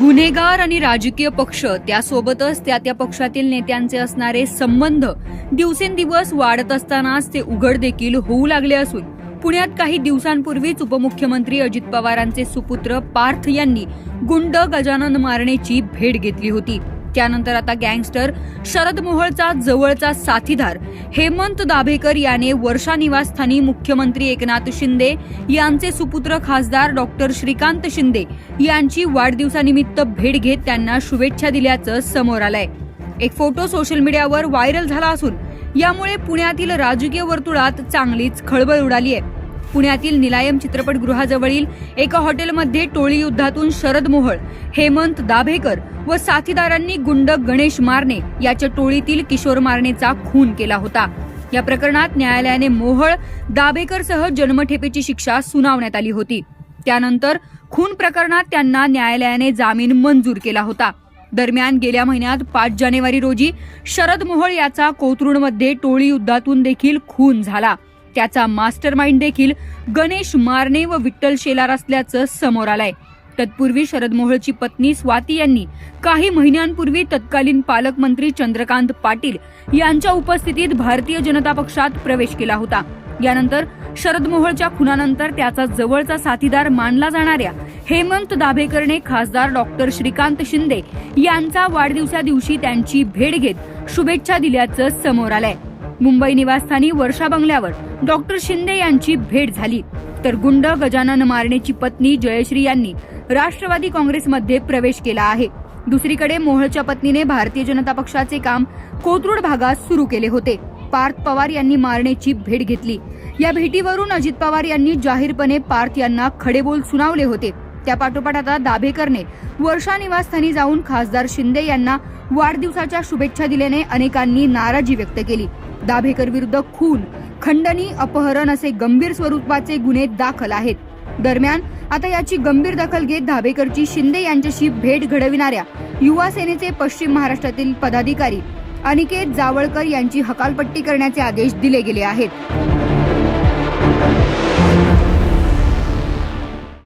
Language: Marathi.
गुन्हेगार आणि राजकीय पक्ष त्यासोबतच त्या त्या पक्षातील नेत्यांचे असणारे संबंध दिवसेंदिवस वाढत असतानाच ते उघड देखील होऊ लागले असून पुण्यात काही दिवसांपूर्वीच उपमुख्यमंत्री अजित पवारांचे सुपुत्र पार्थ यांनी गुंड गजानन मारणेची भेट घेतली होती. त्यानंतर आता गँगस्टर शरद मोहोळचा जवळचा साथीदार हेमंत दाभेकर याने वर्षा निवासस्थानी मुख्यमंत्री एकनाथ शिंदे यांचे सुपुत्र खासदार डॉक्टर श्रीकांत शिंदे यांची वाढदिवसानिमित्त भेट घेत त्यांना शुभेच्छा दिल्याचं समोर आलंय. एक फोटो सोशल मीडियावर व्हायरल झाला असून यामुळे पुण्यातील राजकीय वर्तुळात चांगलीच खळबळ उडाली आहे. पुण्यातील निलायम चित्रपटगृहाजवळील एका हॉटेलमध्ये टोळी युद्धातून शरद मोहळ हेमंत दाभेकर व साथीदारांनी गुंड गणेश मारणे याच्या टोळीतील किशोर मारणेचा खून केला होता. या प्रकरणात न्यायालयाने मोहळ दाभेकरसह जन्मठेपेची शिक्षा सुनावण्यात आली होती. त्यानंतर खून प्रकरणात त्यांना न्यायालयाने जामीन मंजूर केला होता. दरम्यान गेल्या महिन्यात पाच जानेवारी रोजी शरद मोहोळ याचा कोथरूडमध्ये टोळी युद्धातून देखील खून झाला. त्याचा मास्टर माइंड देखील गणेश मारणे व विठ्ठल शेलार असल्याचं समोर आलंय. तत्पूर्वी शरद मोहोळची पत्नी स्वाती यांनी काही महिन्यांपूर्वी तत्कालीन पालकमंत्री चंद्रकांत पाटील यांच्या उपस्थितीत भारतीय जनता पक्षात प्रवेश केला होता. यानंतर शरद मोहोळच्या खुनानंतर त्याचा जवळचा साथीदार मानला जाणाऱ्या हेमंत दाभेकरने खासदार डॉक्टर श्रीकांत शिंदे यांचा वाढदिवसा दिवशी त्यांची भेट घेत शुभेच्छा दिल्याचं समोर आलंय. मुंबई निवासस्थानी वर्षा बंगल्यावर डॉक्टर शिंदे यांची भेट झाली. तर गुंड गजानन मारणेची पत्नी जयश्री यांनी राष्ट्रवादी काँग्रेसमध्ये प्रवेश केला आहे. दुसरीकडे मोहळच्या पत्नीने भारतीय जनता पक्षाचे काम कोथरूड भागात सुरू केले होते. पार्थ पवार यांनी मारणेची भेट घेतली. या भेटीवरून अजित पवार यांनी जाहीरपणे पार्थ यांना खडेबोल सुनावले होते. त्यापाठोपाठ आता दाभेकरने वर्षा निवासस्थानी जाऊन खासदार शिंदे यांना वाढदिवसाच्या शुभेच्छा दिल्याने अनेकांनी नाराजी व्यक्त केली. दाभेकर विरुद्ध खून खंडणी अपहरण असे गंभीर स्वरूपाचे गुन्हे दाखल आहेत. दरम्यान आता याची गंभीर दखल घेत धाबेकरची शिंदे यांच्याशी भेट घडविणाऱ्या युवा सेनेचे पश्चिम महाराष्ट्रातील पदाधिकारी अनिकेत जावळकर यांची हकालपट्टी करण्याचे आदेश दिले गेले आहेत.